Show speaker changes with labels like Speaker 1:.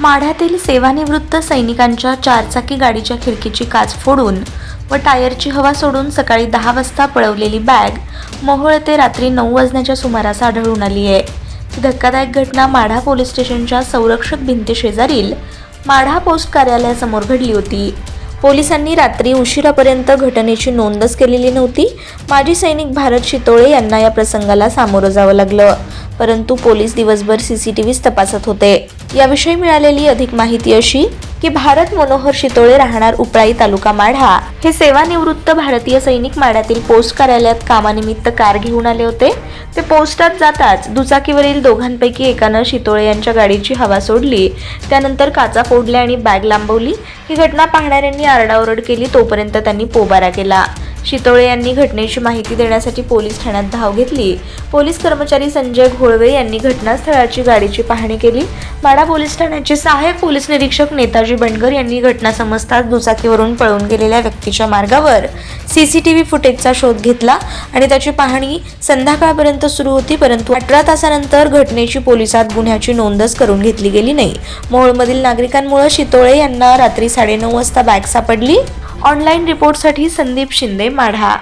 Speaker 1: माढ्यातील सेवानिवृत्त सैनिकांच्या चारचाकी गाडीच्या खिडकीची काच फोडून व टायरची हवा सोडून सकाळी दहा वाजता पळवलेली बॅग मोहोळ ते रात्री नऊ वाजण्याच्या सुमारास आढळून आली आहे. ही धक्कादायक घटना माढा पोलीस स्टेशनच्या संरक्षक भिंती शेजारील माढा पोस्ट कार्यालयासमोर घडली होती. पोलिसांनी रात्री उशिरापर्यंत घटनेची नोंदच केलेली नव्हती. माजी सैनिक भारत शितोळे यांना या प्रसंगाला सामोरं जावं लागलं. परंतु पोलीस दिवसभर सी सी तपासत होते. याविषयी मिळालेली अधिक माहिती अशी की भारत मनोहर शितोळे राहणार उपळाई तालुका माढा. हे सेवानिवृत्त भारतीय सैनिक माढ्यातील पोस्ट कार्यालयात कामानिमित्त कार घेऊन आले होते. ते पोस्टात जाताच दुचाकीवरील दोघांपैकी एकानं शितोळे यांच्या गाडीची हवा सोडली. त्यानंतर काचा फोडल्या आणि बॅग लांबवली. ही घटना पाहणाऱ्यांनी आरडाओरड केली तोपर्यंत त्यांनी पोबारा केला. शितोळे यांनी घटनेची माहिती देण्यासाठी पोलीस ठाण्यात धाव घेतली. पोलीस कर्मचारी संजय घोळवे यांनी घटनास्थळाची गाडीची पाहणी केली. माडा पोलीस ठाण्याचे सहाय्यक पोलीस निरीक्षक नेताजी बंडगर यांनी घटना समजताच दुचाकीवरून पळून गेलेल्या व्यक्तीच्या मार्गावर सीसीटीव्ही फुटेजचा शोध घेतला आणि त्याची पाहणी संध्याकाळपर्यंत सुरू होती परंतु अठरा तासानंतर घटनेची पोलिसात गुन्ह्याची नोंदच करून घेतली गेली नाही. मोहोळमधील नागरिकांमुळे शितोळे यांना रात्री साडेनऊ वाजता बॅग सापडली. ऑनलाईन रिपोर्टसाठी संदीप शिंदे माढा